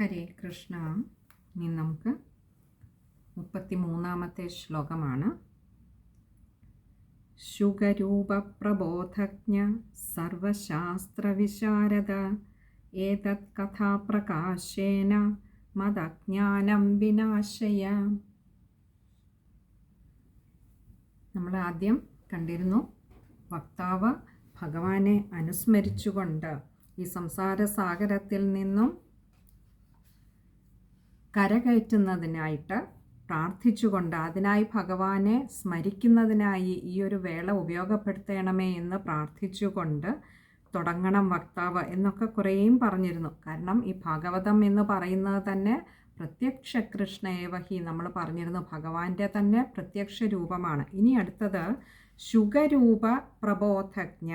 ഹരേ കൃഷ്ണ. ഇനി നമുക്ക് മുപ്പത്തി മൂന്നാമത്തെ ശ്ലോകമാണ്. ശുഗരൂപപ്രബോധജ്ഞ സർവശാസ്ത്രവിശാരദ ഏതത് കഥാപ്രകാശേന മതജ്ഞാനം വിനാശയ. നമ്മൾ ആദ്യം കണ്ടിരുന്നു വക്താവ് ഭഗവാനെ അനുസ്മരിച്ചുകൊണ്ട് ഈ സംസാര സാഗരത്തിൽ നിന്നും കരകയറ്റുന്നതിനായിട്ട് പ്രാർത്ഥിച്ചുകൊണ്ട് അതിനായി ഭഗവാനെ സ്മരിക്കുന്നതിനായി ഈ ഒരു വേള ഉപയോഗപ്പെടുത്തണമേ എന്ന് പ്രാർത്ഥിച്ചുകൊണ്ട് തുടങ്ങണം വക്താവ് എന്നൊക്കെ കുറേയും പറഞ്ഞിരുന്നു. കാരണം ഈ ഭാഗവതം എന്ന് പറയുന്നത് തന്നെ പ്രത്യക്ഷ കൃഷ്ണേവഹി നമ്മൾ പറഞ്ഞിരുന്നു. ഭഗവാന്റെ തന്നെ പ്രത്യക്ഷ രൂപമാണ്. ഇനി അടുത്തത് ശുഗരൂപ പ്രബോധജ്ഞ.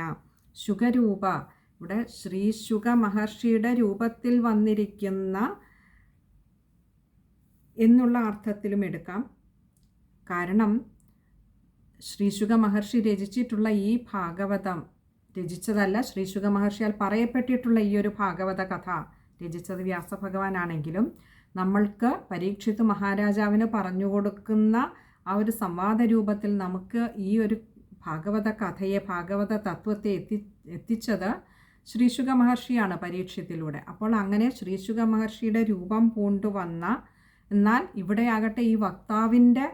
ശുഗരൂപ ഇവിടെ ശ്രീ ശുഗ മഹർഷിയുടെ രൂപത്തിൽ വന്നിരിക്കുന്ന എന്നുള്ള അർത്ഥത്തിലും എടുക്കാം. കാരണം ശ്രീശുക മഹർഷി രചിച്ചിട്ടുള്ള ഈ ഭാഗവതം രചിച്ചതല്ല ശ്രീശുക മഹർഷിയാൽ പറയപ്പെട്ടിട്ടുള്ള ഈ ഒരു ഭാഗവത കഥ രചിച്ചത് വ്യാസഭഗവാനാണെങ്കിലും നമ്മൾക്ക് പരീക്ഷിത് മഹാരാജാവിന് പറഞ്ഞു കൊടുക്കുന്ന ആ ഒരു സംവാദ രൂപത്തിൽ നമുക്ക് ഈ ഒരു ഭാഗവത കഥയെ ഭാഗവത തത്വത്തെ എത്തി എത്തിച്ചത് ശ്രീശുക മഹർഷിയാണ് പരീക്ഷത്തിലൂടെ. അപ്പോൾ അങ്ങനെ ശ്രീശുക മഹർഷിയുടെ രൂപം പൂണ്ടുവന്ന എന്നാൽ ഇവിടെയാകട്ടെ ഈ വക്താവിന്റെ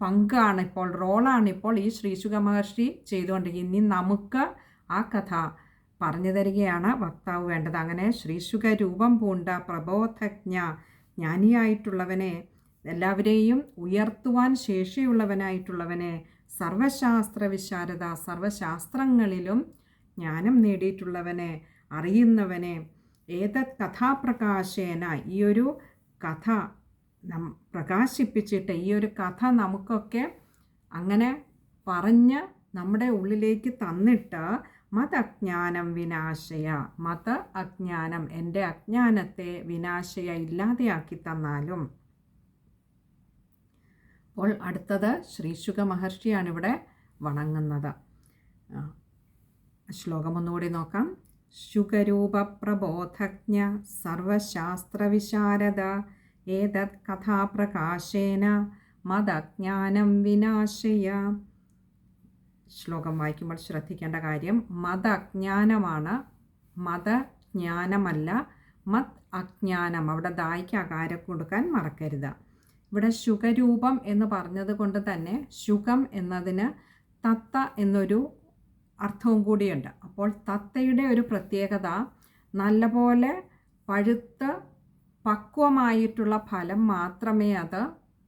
പങ്കാണ് ഇപ്പോൾ റോളാണ് ഇപ്പോൾ ഈ ശ്രീശുഖ മഹർഷി ചെയ്തുകൊണ്ടിരിക്കുന്നത് ഇനി നമുക്ക് ആ കഥ പറഞ്ഞു തരികയാണ് വക്താവ് വേണ്ടത്. അങ്ങനെ ശ്രീശുഖ രൂപം പൂണ്ട പ്രബോധജ്ഞ ജ്ഞാനിയായിട്ടുള്ളവനെ എല്ലാവരെയും ഉയർത്തുവാൻ ശേഷിയുള്ളവനായിട്ടുള്ളവനെ സർവശാസ്ത്ര വിശാരദ സർവശാസ്ത്രങ്ങളിലും ജ്ഞാനം നേടിയിട്ടുള്ളവനെ അറിയുന്നവനെ ഏത കഥാപ്രകാശേന ഈ ഒരു കഥ നം പ്രകാശിപ്പിച്ചിട്ട് ഈ ഒരു കഥ നമുക്കൊക്കെ അങ്ങനെ പറഞ്ഞ് നമ്മുടെ ഉള്ളിലേക്ക് തന്നിട്ട് മത അജ്ഞാനം വിനാശയ മത അജ്ഞാനം എന്റെ അജ്ഞാനത്തെ വിനാശയ ഇല്ലാതെയാക്കി തന്നാലും. അപ്പോൾ അടുത്തത് ശ്രീശുഖ മഹർഷിയാണ് ഇവിടെ വണങ്ങുന്നത്. ശ്ലോകം ഒന്നുകൂടി നോക്കാം. ശുഗരൂപപ്രബോധജ്ഞ സർവശാസ്ത്രവിശാരദ ഏതത് കഥാപ്രകാശേന മതജ്ഞാനം വിനാശയ ശ്ലോകം വായിക്കുമ്പോൾ ശ്രദ്ധിക്കേണ്ട കാര്യം മതജ്ഞാനമാണ് മതജ്ഞാനമല്ല മത് അജ്ഞാനം അവിടെ ദായ്ക്ക് അകാരം കൊടുക്കാൻ മറക്കരുത്. ഇവിടെ ശുഖരൂപം എന്ന് പറഞ്ഞത് കൊണ്ട് തന്നെ ശുഖം എന്നതിന് തത്ത എന്നൊരു അർത്ഥവും കൂടിയുണ്ട്. അപ്പോൾ തത്തയുടെ ഒരു പ്രത്യേകത നല്ലപോലെ പഴുത്ത് പക്വമായിട്ടുള്ള ഫലം മാത്രമേ അത്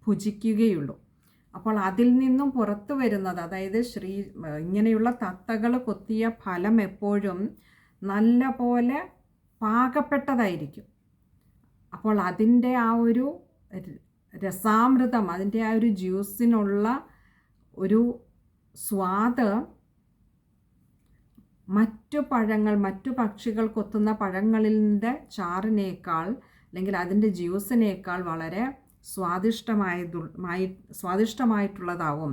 ഭുജിക്കുകയുള്ളൂ. അപ്പോൾ അതിൽ നിന്നും പുറത്തു വരുന്നത് അതായത് ശ്രീ ഇങ്ങനെയുള്ള തത്തകൾ കൊത്തിയ ഫലം എപ്പോഴും നല്ല പോലെ പാകപ്പെട്ടതായിരിക്കും. അപ്പോൾ അതിന്റെ ആ ഒരു രസാമൃതം അതിന്റെ ആ ഒരു ജ്യൂസിനുള്ള ഒരു സ്വാദ് മറ്റു പഴങ്ങൾ മറ്റു പക്ഷികൾ കൊത്തുന്ന പഴങ്ങളിന്റെ ചാറിനേക്കാൾ അല്ലെങ്കിൽ അതിന്റെ ജ്യൂസിനേക്കാൾ വളരെ സ്വാദിഷ്ടമായതുമായി സ്വാദിഷ്ടമായിട്ടുള്ളതാവും.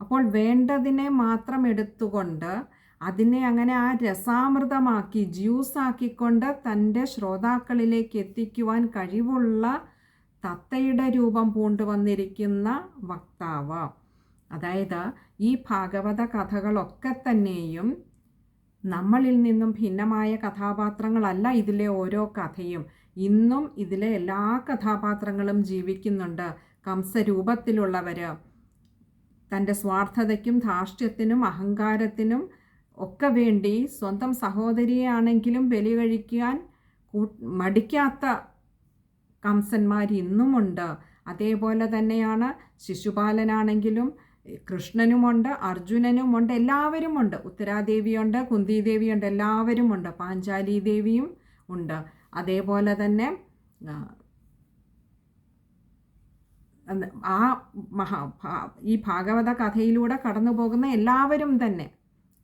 അപ്പോൾ വേണ്ടതിനെ മാത്രം എടുത്തുകൊണ്ട് അതിനെ അങ്ങനെ ആ രസാമൃതമാക്കി ജ്യൂസാക്കിക്കൊണ്ട് തന്റെ ശ്രോതാക്കളിലേക്ക് എത്തിക്കുവാൻ കഴിവുള്ള തത്തയുടെ രൂപം പൂണ്ടുവന്നിരിക്കുന്ന വക്താവ്. അതായത് ഈ ഭാഗവത കഥകളൊക്കെ തന്നെയും നമ്മളിൽ നിന്നും ഭിന്നമായ കഥാപാത്രങ്ങളല്ല ഇതിലെ ഓരോ കഥയും. ഇന്നും ഇതിലെ എല്ലാ കഥാപാത്രങ്ങളും ജീവിക്കുന്നുണ്ട്. കംസരൂപത്തിലുള്ളവർ തന്റെ സ്വാർത്ഥതയ്ക്കും ധാർഷ്ട്യത്തിനും അഹങ്കാരത്തിനും ഒക്കെ വേണ്ടി സ്വന്തം സഹോദരിയാണെങ്കിലും ബലി കഴിക്കാൻ മടിക്കാത്ത കംസന്മാർ ഇന്നുമുണ്ട്. അതേപോലെ തന്നെയാണ് ശിശുപാലനാണെങ്കിലും കൃഷ്ണനുമുണ്ട് അർജുനനുമുണ്ട് എല്ലാവരുമുണ്ട്. ഉത്തരാദേവിയുണ്ട് കുന്തിദേവിയുണ്ട് എല്ലാവരുമുണ്ട്. പാഞ്ചാലി ദേവിയും ഉണ്ട്. അതേപോലെ തന്നെ ആ മഹാ ഈ ഭാഗവത കഥയിലൂടെ കടന്നു പോകുന്ന എല്ലാവരും തന്നെ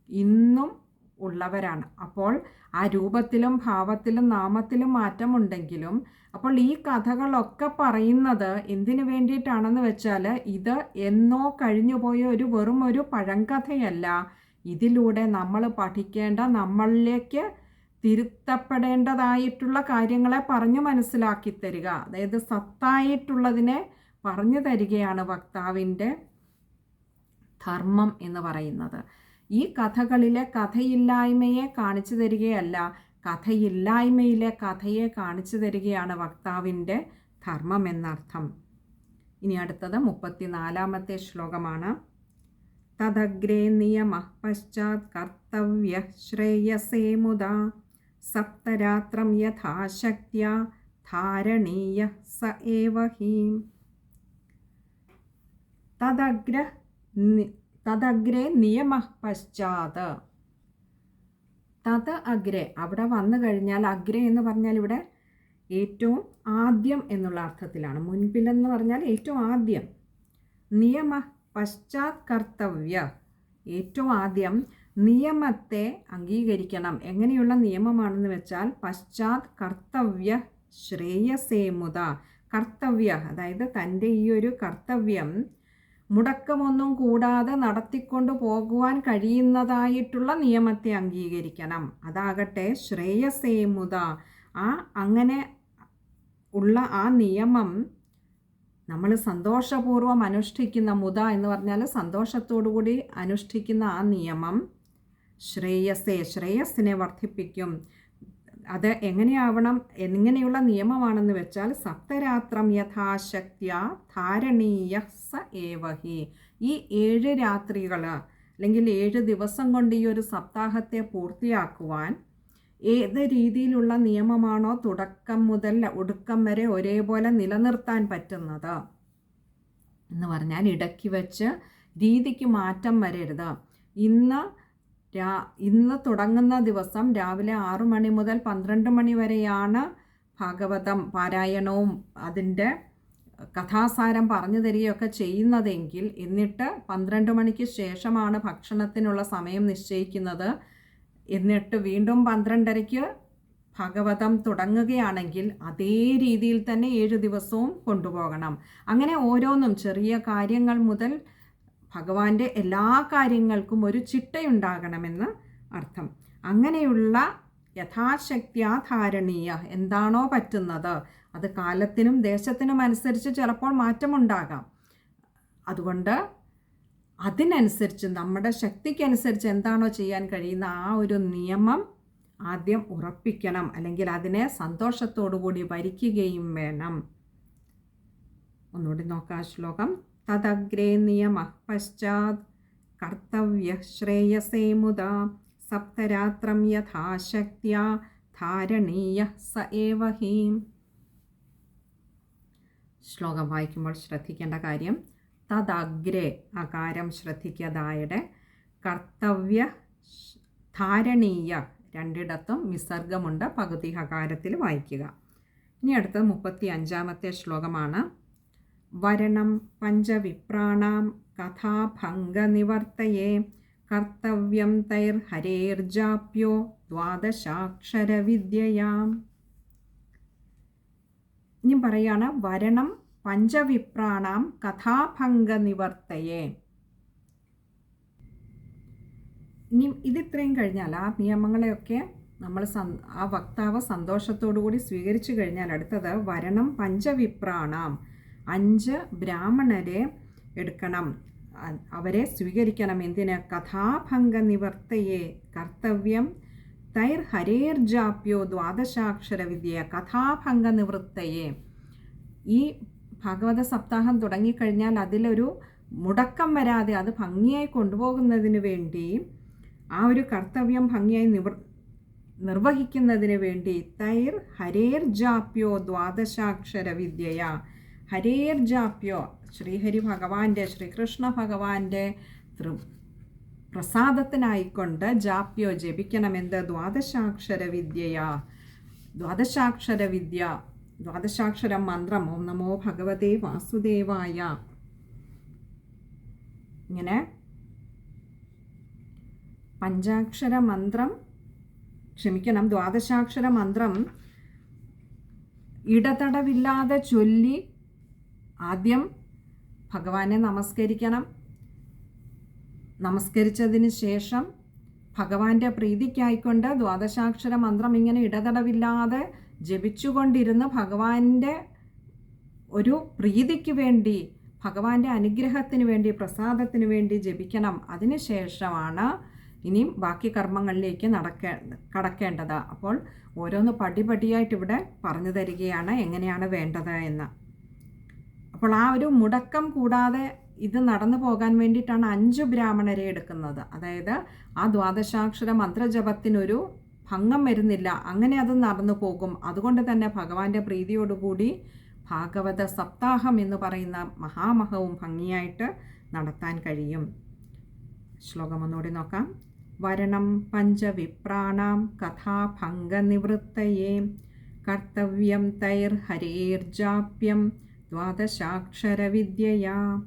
ഇന്നും ഉള്ളവരാണ്. അപ്പോൾ ആ രൂപത്തിലും ഭാവത്തിലും നാമത്തിലും മാറ്റമുണ്ടെങ്കിലും അപ്പോൾ ഈ കഥകളൊക്കെ പറയുന്നത് എന്തിനു വേണ്ടിയിട്ടാണെന്ന് വെച്ചാൽ ഇത് എന്നോ കഴിഞ്ഞു പോയ ഒരു വെറും ഒരു പഴങ്കഥയല്ല. ഇതിലൂടെ നമ്മൾ പഠിക്കേണ്ട നമ്മളിലേക്ക് തിരുത്തപ്പെടേണ്ടതായിട്ടുള്ള കാര്യങ്ങളെ പറഞ്ഞു മനസ്സിലാക്കി തരിക. അതായത് സത്തായിട്ടുള്ളതിനെ പറഞ്ഞു തരികയാണ് വക്താവിന്റെ ധർമ്മം എന്ന് പറയുന്നത്. ഈ കഥകളിലെ കഥയില്ലായ്മയെ കാണിച്ചു തരികയല്ല കഥയില്ലായ്മയിലെ കഥയെ കാണിച്ചു തരികയാണ് വക്താവിന്റെ ധർമ്മം എന്നർത്ഥം. ഇനി അടുത്തത് മുപ്പത്തിനാലാമത്തെ ശ്ലോകമാണ്. തദഗ്രേ നിയമ പശ്ചാത് കർത്തവ്യ ശ്രേയസേ മുദ സപ്തരാത്രം യഥാശക്തിയ ധാരണീയ സ ഏവ ഹീം തദഗ്ര തദഗ്രേ നിയമ പശ്ചാത് തത് അഗ്രേ അവിടെ വന്നു കഴിഞ്ഞാൽ അഗ്രേ എന്ന് പറഞ്ഞാൽ ഇവിടെ ഏറ്റവും ആദ്യം എന്നുള്ള അർത്ഥത്തിലാണ്. മുൻപിലെന്ന് പറഞ്ഞാൽ ഏറ്റവും ആദ്യം. നിയമ പശ്ചാത് കർത്തവ്യ ഏറ്റവും ആദ്യം നിയമത്തെ അംഗീകരിക്കണം. എങ്ങനെയുള്ള നിയമമാണെന്ന് വെച്ചാൽ പശ്ചാത് കർത്തവ്യ ശ്രേയസേമുത കർത്തവ്യ അതായത് തന്റെ ഈ ഒരു കർത്തവ്യം മുടക്കമൊന്നും കൂടാതെ നടത്തിക്കൊണ്ട് പോകുവാൻ കഴിയുന്നതായിട്ടുള്ള നിയമത്തെ അംഗീകരിക്കണം. അതാകട്ടെ ശ്രേയസേമുത ആ അങ്ങനെ ഉള്ള ആ നിയമം നമ്മൾ സന്തോഷപൂർവം അനുഷ്ഠിക്കുന്ന മുത എന്ന് പറഞ്ഞാൽ സന്തോഷത്തോടു കൂടി അനുഷ്ഠിക്കുന്ന ആ നിയമം ശ്രേയസ്സെ ശ്രേയസ്സിനെ വർദ്ധിപ്പിക്കും അത് എങ്ങനെയാവണം? എങ്ങനെയുള്ള നിയമമാണെന്ന് വെച്ചാൽ സപ്തരാത്രം യഥാശക്തിയ ധാരണീയ സ ഏവഹി. ഈ ഏഴ് രാത്രികൾ അല്ലെങ്കിൽ ഏഴ് ദിവസം കൊണ്ട് ഈ ഒരു സപ്താഹത്തെ പൂർത്തിയാക്കുവാൻ ഏത് രീതിയിലുള്ള നിയമമാണോ തുടക്കം മുതൽ ഒടുക്കം വരെ ഒരേപോലെ നിലനിർത്താൻ പറ്റുന്നത്? എന്ന് പറഞ്ഞാൽ ഇടയ്ക്ക് വെച്ച് രീതിക്ക് മാറ്റം വരരുത്. ഇന്ന് രാ ഇന്ന് തുടങ്ങുന്ന ദിവസം രാവിലെ ആറു മണി മുതൽ പന്ത്രണ്ട് മണി വരെയാണ് ഭാഗവതം പാരായണവും അതിന്റെ കഥാസാരം പറഞ്ഞു തരികയൊക്കെ ചെയ്യുന്നതെങ്കിൽ എന്നിട്ട് പന്ത്രണ്ട് മണിക്ക് ശേഷമാണ് ഭക്ഷണത്തിനുള്ള സമയം നിശ്ചയിക്കുന്നത്. എന്നിട്ട് വീണ്ടും പന്ത്രണ്ടരയ്ക്ക് ഭഗവതം തുടങ്ങുകയാണെങ്കിൽ അതേ രീതിയിൽ തന്നെ ഏഴ് ദിവസവും കൊണ്ടുപോകണം. അങ്ങനെ ഓരോന്നും ചെറിയ കാര്യങ്ങൾ മുതൽ ഭഗവാന്റെ എല്ലാ കാര്യങ്ങൾക്കും ഒരു ചിട്ടയുണ്ടാകണമെന്ന് അർത്ഥം. അങ്ങനെയുള്ള യഥാശക്തിയാധാരണീയ എന്താണോ പറ്റുന്നത്? അത് കാലത്തിനും ദേശത്തിനും അനുസരിച്ച് ചിലപ്പോൾ മാറ്റമുണ്ടാകാം. അതുകൊണ്ട് അതിനനുസരിച്ച് നമ്മുടെ ശക്തിക്കനുസരിച്ച് എന്താണോ ചെയ്യാൻ കഴിയുന്ന ആ ഒരു നിയമം ആദ്യം ഉറപ്പിക്കണം. അല്ലെങ്കിൽ അതിനെ സന്തോഷത്തോടു കൂടി ഭരിക്കുകയും വേണം. ഒന്നുകൂടി നോക്കാം ശ്ലോകം. തദഗ്രേ നിയമ പശ്ചാത് കർത്തവ്യ ശ്രേയസേ മുത സപ്തരാത്രം യഥാശക്തിയ ധാരണീയ സ ഏവ ഹീം. ശ്ലോകം വായിക്കുമ്പോൾ ശ്രദ്ധിക്കേണ്ട കാര്യം തദഗ്രേ അകാരം ശ്രദ്ധിക്കതായുടെ കർത്തവ്യ ധാരണീയ രണ്ടിടത്തും വിസർഗമുണ്ട് പകുതി ഹകാരത്തിൽ വായിക്കുക. ഇനി അടുത്തത് മുപ്പത്തി അഞ്ചാമത്തെ ശ്ലോകമാണ്. വരണം പഞ്ചവിപ്രാണാം കഥാഭംഗനിവർത്തയേ. കർത്തവ്യം തൈർ ഹരേർജാപ്യോ ദ്വാദശാക്ഷരവിദ്യയാം. ഇനി പറയാണ് വരണം പഞ്ചവിപ്രാണാം കഥാഭംഗനിവർത്തയെ. ഇനി ഇതിത്രയും കഴിഞ്ഞാൽ ആ നിയമങ്ങളെയൊക്കെ നമ്മൾ ആ വക്താവ് സന്തോഷത്തോടു കൂടി സ്വീകരിച്ചു കഴിഞ്ഞാൽ അടുത്തത് വരണം പഞ്ചവിപ്രാണാം അഞ്ച് ബ്രാഹ്മണരെ എടുക്കണം. അവരെ സ്വീകരിക്കണം. എന്തിന്? കഥാഭംഗ നിവർത്തയെ കർത്തവ്യം. തൈർ ഹരേർജാപ്യോ ദ്വാദശാക്ഷര വിദ്യ കഥാഭംഗ നിവൃത്തയെ ഈ ഭാഗവത സപ്താഹം തുടങ്ങിക്കഴിഞ്ഞാൽ അതിലൊരു മുടക്കം വരാതെ അത് ഭംഗിയായി കൊണ്ടുപോകുന്നതിന് വേണ്ടി ആ ഒരു കർത്തവ്യം ഭംഗിയായി നിവർ നിർവഹിക്കുന്നതിന് വേണ്ടി തൈർ ഹരേർ ജാപ്യോ ദ്വാദശാക്ഷര വിദ്യയ ഹരേർ ജാപ്യോ. ശ്രീഹരി ഭഗവാന്റെ ശ്രീകൃഷ്ണ ഭഗവാന്റെ തൃ പ്രസാദത്തിനായിക്കൊണ്ട് ജാപ്യോ ജപിക്കണമെന്ത് ദ്വാദശാക്ഷര വിദ്യയാ ദ്വാദശാക്ഷര വിദ്യ ദ്വാദശാക്ഷരം മന്ത്രം ഓം നമോ ഭഗവതേ വാസുദേവായ. ഇങ്ങനെ. പഞ്ചാക്ഷര മന്ത്രം ക്ഷമിക്കണം ദ്വാദശാക്ഷര മന്ത്രം ഇടതടവില്ലാതെ ചൊല്ലി ആദ്യം ഭഗവാനെ നമസ്കരിക്കണം. നമസ്കരിച്ചതിന് ശേഷം ഭഗവാന്റെ പ്രീതിക്കായിക്കൊണ്ട് ദ്വാദശാക്ഷര മന്ത്രം ഇങ്ങനെ ഇടതടവില്ലാതെ ജപിച്ചുകൊണ്ടിരുന്ന് ഭഗവാന്റെ ഒരു പ്രീതിക്ക് വേണ്ടി ഭഗവാന്റെ അനുഗ്രഹത്തിന് വേണ്ടി പ്രസാദത്തിന് വേണ്ടി ജപിക്കണം. അതിനുശേഷമാണ് ഇനിയും ബാക്കി കർമ്മങ്ങളിലേക്ക് നടക്കേ കടക്കേണ്ടത്. അപ്പോൾ ഓരോന്ന് പടിപടിയായിട്ട് ഇവിടെ പറഞ്ഞു തരികയാണ്. എങ്ങനെയാണ് വേണ്ടത് എന്ന്. അപ്പോൾ ആ ഒരു മുടക്കം കൂടാതെ ഇത് നടന്നു പോകാൻ വേണ്ടിയിട്ടാണ് അഞ്ച് ബ്രാഹ്മണരെ എടുക്കുന്നത്. അതായത് ആ ദ്വാദശാക്ഷര മന്ത്രജപത്തിനൊരു ഭംഗം വരുന്നില്ല. അങ്ങനെ അത് നടന്നു പോകും. അതുകൊണ്ട് തന്നെ ഭഗവാന്റെ പ്രീതിയോടുകൂടി ഭാഗവത സപ്താഹം എന്ന് പറയുന്ന മഹാമഹവും ഭംഗിയായിട്ട് നടത്താൻ കഴിയും. ശ്ലോകം ഒന്നുകൂടി നോക്കാം. വരണം പഞ്ചവിപ്രാണാം കഥാഭംഗനിവൃത്തയേ. കർത്തവ്യം തൈർഹരേർജാപ്യം. ദ്വാദശാക്ഷരവിദ്യയാ.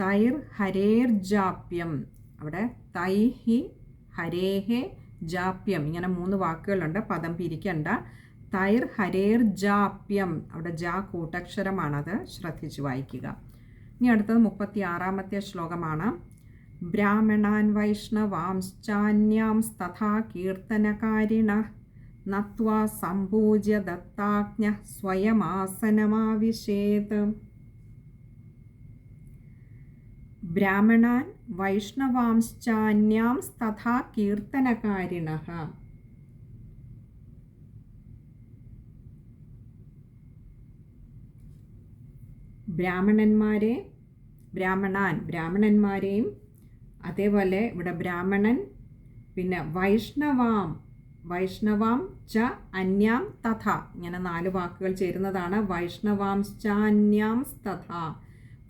തൈർ ഹരേർജാപ്യം അവിടെ തൈഹി ഹരേഹെ ജാപ്യം. ഇങ്ങനെ മൂന്ന് വാക്കുകളുണ്ട്. പദം പിരിക്കണ്ട. തൈർ ഹരേർ ജാപ്യം. അവിടെ ജാ കൂട്ടക്ഷരമാണത്. ശ്രദ്ധിച്ചു വായിക്കുക. ഇനി അടുത്തത് മുപ്പത്തി ആറാമത്തെ ശ്ലോകമാണ്. ബ്രാഹ്മണാൻ വൈഷ്ണവാംശ്ചാന്യാംസ്തഥാ കീർത്തനകാരിണ നത്വാ സമ്പൂജ്യ ദത്താജ്ഞ സ്വയമാസനമാവിശേത് ബ്രാഹ്മണാൻ വൈഷ്ണവാംശ്ചാന്യാംസ്തഥാ കീർത്തനകാരിണ. ബ്രാഹ്മണന്മാരെ ബ്രാഹ്മണാൻ ബ്രാഹ്മണന്മാരെയും അതേപോലെ ഇവിടെ ബ്രാഹ്മണൻ പിന്നെ വൈഷ്ണവാം വൈഷ്ണവാം ച അന്യാം തഥ. ഇങ്ങനെ നാല് വാക്കുകൾ ചേരുന്നതാണ്. വൈഷ്ണവാം ച അന്യാം തഥ.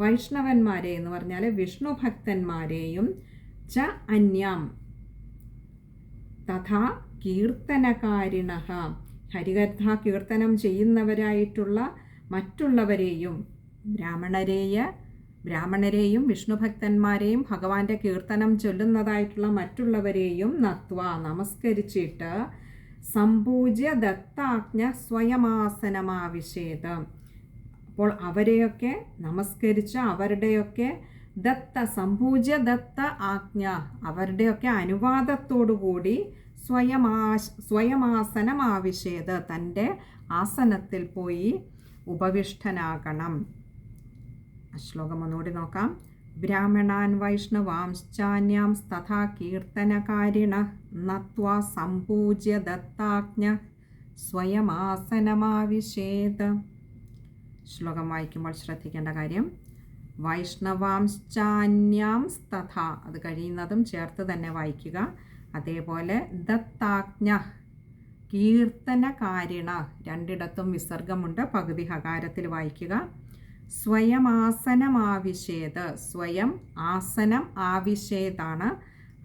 വൈഷ്ണവന്മാരെ എന്ന് പറഞ്ഞാൽ വിഷ്ണു ഭക്തന്മാരെയും ച അന്യാം തഥാ കീർത്തനകാരിണ ഹരികഥ കീർത്തനം ചെയ്യുന്നവരായിട്ടുള്ള മറ്റുള്ളവരെയും ബ്രാഹ്മണരെയ ബ്രാഹ്മണരെയും വിഷ്ണുഭക്തന്മാരെയും ഭഗവാന്റെ കീർത്തനം ചൊല്ലുന്നതായിട്ടുള്ള മറ്റുള്ളവരെയും നത്വ നമസ്കരിച്ചിട്ട് സമ്പൂജ്യ ദത്താജ്ഞ സ്വയമാസനമാവിശേത് അപ്പോൾ അവരെയൊക്കെ നമസ്കരിച്ച് അവരുടെയൊക്കെ ദത്ത സമ്പൂജ്യ ദത്ത ആജ്ഞ അവരുടെയൊക്കെ അനുവാദത്തോടുകൂടി സ്വയമാ സ്വയമാസനം തന്റെ ആസനത്തിൽ പോയി ഉപവിഷ്ടനാകണം ശ്ലോകം ഒന്നുകൂടി നോക്കാം. ബ്രാഹ്മണാൻ വൈഷ്ണവാംശ്ചാന്യാം തഥാ കീർത്തനകാരിണ നത്വാ സമ്പൂജ്യ ദത്താജ്ഞ സ്വയമാസനമാവിശേത് ശ്ലോകം വായിക്കുമ്പോൾ ശ്രദ്ധിക്കേണ്ട കാര്യം വൈഷ്ണവാംശ്ചാന്യാം തഥ അത് കഴിയുന്നതും ചേർത്ത് തന്നെ വായിക്കുക. അതേപോലെ ദത്താജ്ഞ കീർത്തനകാരിണ രണ്ടിടത്തും വിസർഗമുണ്ട് പകുതി ഹകാരത്തിൽ വായിക്കുക. സ്വയം ആസനം ആവിഷേത് സ്വയം ആസനം ആവിഷേതാണ്.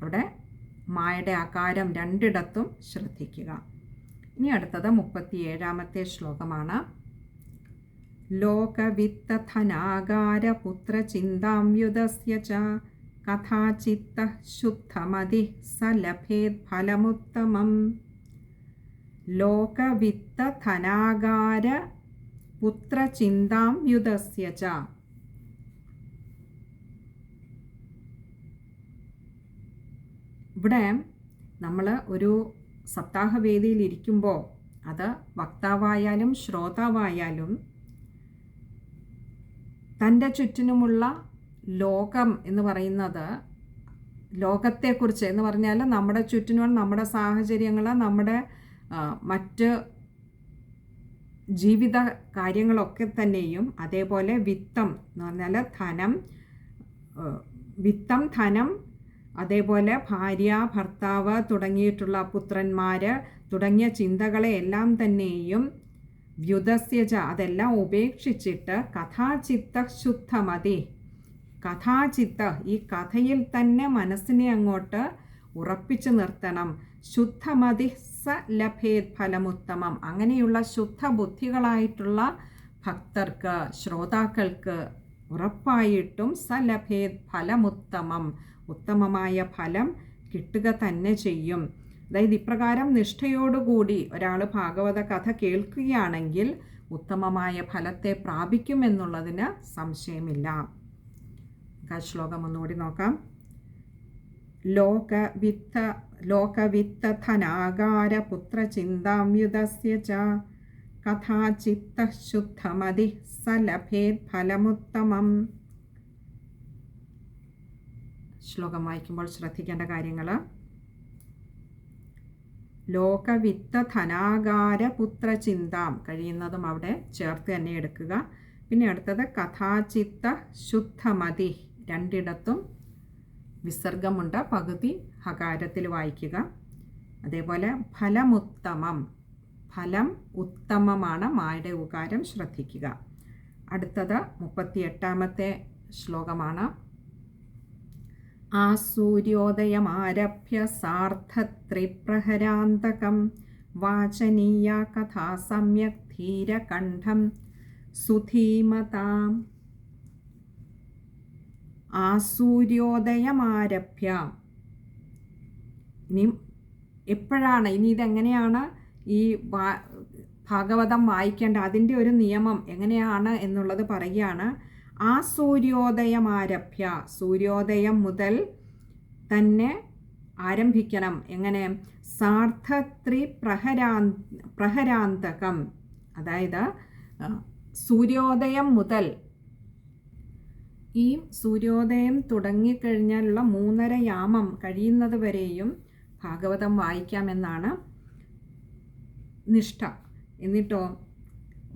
അവിടെ മായയുടെ ആകാരം രണ്ടിടത്തും ശ്രദ്ധിക്കുക. ഇനി അടുത്തത് മുപ്പത്തിയേഴാമത്തെ ശ്ലോകമാണ്. ലോകവിത്തധനാകാരപുത്രചിന്താംയുധസ്യ ച കഥാചിത്ത ശുദ്ധമതി സ ലഭേത് ഫലമുത്തമം. ലോകവിത്തധനാകാര പുത്രചിന്താം ച. ഇവിടെ നമ്മൾ ഒരു സപ്താഹവേദിയിൽ ഇരിക്കുമ്പോൾ അത് വക്താവായാലും ശ്രോതാവായാലും തന്റെ ചുറ്റിനുമുള്ള ലോകം എന്ന് പറയുന്നത് ലോകത്തെക്കുറിച്ച് എന്ന് പറഞ്ഞാൽ നമ്മുടെ ചുറ്റിനുള്ള നമ്മുടെ സാഹചര്യങ്ങൾ നമ്മുടെ മറ്റ് ജീവിത കാര്യങ്ങളൊക്കെ തന്നെയും അതേപോലെ വിത്തം എന്ന് പറഞ്ഞാൽ ധനം വിത്തം ധനം അതേപോലെ ഭാര്യ ഭർത്താവ് തുടങ്ങിയിട്ടുള്ള പുത്രന്മാർ തുടങ്ങിയ ചിന്തകളെ എല്ലാം തന്നെയും വ്യുതസ്യജ അതെല്ലാം ഉപേക്ഷിച്ചിട്ട് കഥാചിത്ത ശുദ്ധമതി. കഥാചിത്ത ഈ കഥയിൽ തന്നെ മനസ്സിനെ അങ്ങോട്ട് ഉറപ്പിച്ചു നിർത്തണം. ശുദ്ധമതി ലഭേത് ഫലമുത്തമം. അങ്ങനെയുള്ള ശുദ്ധ ബുദ്ധികളായിട്ടുള്ള ഭക്തർക്ക് ശ്രോതാക്കൾക്ക് ഉറപ്പായിട്ടും സ ലഭേത് ഫലമുത്തമം. ഉത്തമമായ ഫലം കിട്ടുക തന്നെ ചെയ്യും. അതായത് ഇപ്രകാരം നിഷ്ഠയോടുകൂടി ഒരാൾ ഭാഗവത കഥ കേൾക്കുകയാണെങ്കിൽ ഉത്തമമായ ഫലത്തെ പ്രാപിക്കുമെന്നുള്ളതിന് സംശയമില്ല. ശ്ലോകം ഒന്നുകൂടി നോക്കാം. ലോകവിത്ത ലോകവിത്തധനാകാരപുത്രചിന്താമ്യുതസ്യ ച കഥാചിത്തശുദ്ധമതി സലഭേത് ഫലമുത്തമം ശ്ലോകം വായിക്കുമ്പോൾ ശ്രദ്ധിക്കേണ്ട കാര്യങ്ങൾ ലോകവിത്ത ധനാകാര പുത്രചിന്താം കഴിയുന്നതും അവിടെ ചേർത്ത് തന്നെ എടുക്കുക. പിന്നെ അടുത്തത് കഥാചിത്ത ശുദ്ധമതി രണ്ടിടത്തും വിസർഗമുണ്ട്. പകുതി ഹകാരത്തിൽ വായിക്കുക. അതേപോലെ ഫലമുത്തമം. ഫലം ഉത്തമമാണ്. മായുടെ ഉകാരം ശ്രദ്ധിക്കുക. അടുത്തത് മുപ്പത്തിയെട്ടാമത്തെ ശ്ലോകമാണ്. ആ സൂര്യോദയമാരഭ്യ സാർദ്ധത്രിപ്രഹരാന്തകം വാചനീയ കഥാ സമ്യക് ധീരകണ്ഠം സുധീമതാം ആ സൂര്യോദയമാരഭ്യ ഇനി എപ്പോഴാണ് ഇനി ഇതെങ്ങനെയാണ് ഈ ഭാഗവതം വായിക്കേണ്ട അതിന്റെ ഒരു നിയമം എങ്ങനെയാണ് എന്നുള്ളത് പറയുകയാണ്. ആ സൂര്യോദയം ആരഭ്യ സൂര്യോദയം മുതൽ തന്നെ ആരംഭിക്കണം. എങ്ങനെ? സാർത്ഥത്രി പ്രഹരാ പ്രഹരാന്തകം. അതായത് സൂര്യോദയം മുതൽ ഈ സൂര്യോദയം തുടങ്ങിക്കഴിഞ്ഞാലുള്ള മൂന്നര യാമം കഴിയുന്നത് വരെയും ഭാഗവതം വായിക്കാമെന്നാണ് നിഷ്ഠ. എന്നിട്ടോ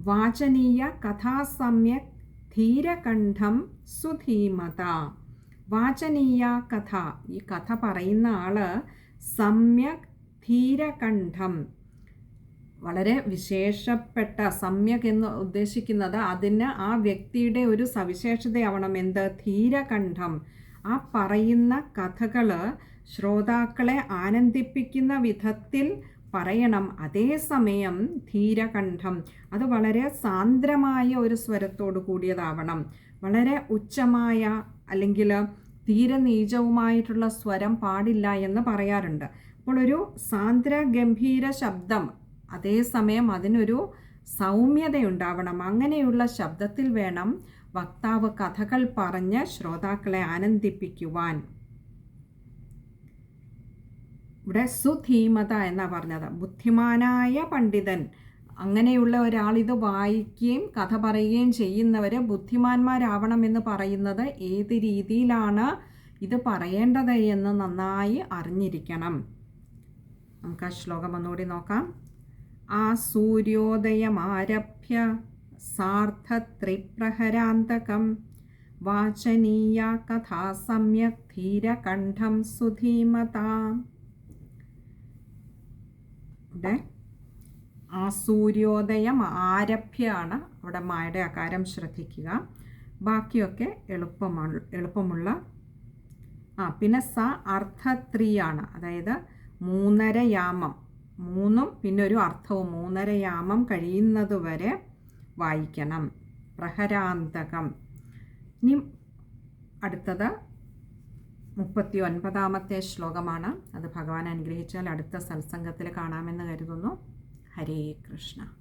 വാചനീയ കഥാസമ്യക് ധീരകണ്ഠം സുധീമത. വാചനീയ കഥ ഈ കഥ പറയുന്ന ആൾ സമ്യക് ധീരകണ്ഠം. വളരെ വിശേഷപ്പെട്ട സമ്യക് എന്ന് ഉദ്ദേശിക്കുന്നത് അതിന് ആ വ്യക്തിയുടെ ഒരു സവിശേഷതയാവണം. എന്ത്? ധീരകണ്ഠം. ആ പറയുന്ന കഥകൾ ശ്രോതാക്കളെ ആനന്ദിപ്പിക്കുന്ന വിധത്തിൽ പറയണം. അതേസമയം ധീരകണ്ഠം. അത് വളരെ സാന്ദ്രമായ ഒരു സ്വരത്തോടു കൂടിയതാവണം. വളരെ ഉച്ചമായ അല്ലെങ്കിൽ തീരെ നീചവുമായിട്ടുള്ള സ്വരം പാടില്ല എന്ന് പറയാറുണ്ട്. അപ്പോൾ ഒരു സാന്ദ്ര ഗംഭീര ശബ്ദം അതേസമയം അതിനൊരു സൗമ്യതയുണ്ടാവണം. അങ്ങനെയുള്ള ശബ്ദത്തിൽ വേണം വക്താവ് കഥകൾ പറഞ്ഞ് ശ്രോതാക്കളെ ആനന്ദിപ്പിക്കുവാൻ. ഇവിടെ സുധീമത എന്നാണ് പറഞ്ഞത്. ബുദ്ധിമാനായ പണ്ഡിതൻ. അങ്ങനെയുള്ള ഒരാൾ ഇത് വായിക്കുകയും കഥ പറയുകയും ചെയ്യുന്നവർ ബുദ്ധിമാന്മാരാവണമെന്ന് പറയുന്നത് ഏത് രീതിയിലാണ് ഇത് പറയേണ്ടത് എന്ന് നന്നായി അറിഞ്ഞിരിക്കണം. നമുക്ക് ആ ശ്ലോകം ഒന്നുകൂടി നോക്കാം. ആ സൂര്യോദയമാരഭ്യ സാർദ്ധത്രിപ്രഹരാന്തകം വാചനീയ കഥാ സമ്യക് ധീരകണ്ഠം സുധീമതാം. ആ സൂര്യോദയം ആരഭ്യാണ് അവിടെ മായുടെ അകാരം ശ്രദ്ധിക്കുക. ബാക്കിയൊക്കെ എളുപ്പമാണ് എളുപ്പമുള്ള. ആ പിന്നെ സ അർത്ഥത്രിയാണ് അതായത് മൂന്നര യാമം. മൂന്നും പിന്നെ ഒരു അർത്ഥവും മൂന്നരയാമം കഴിയുന്നതുവരെ വായിക്കണം. പ്രഹരാന്തകം. ഇനി അടുത്തത് മുപ്പത്തി ഒൻപതാമത്തെ ശ്ലോകമാണ്. അത് ഭഗവാൻ അനുഗ്രഹിച്ചാൽ അടുത്ത സത്സംഗത്തിൽ കാണാമെന്ന് കരുതുന്നു. ഹരേ കൃഷ്ണ.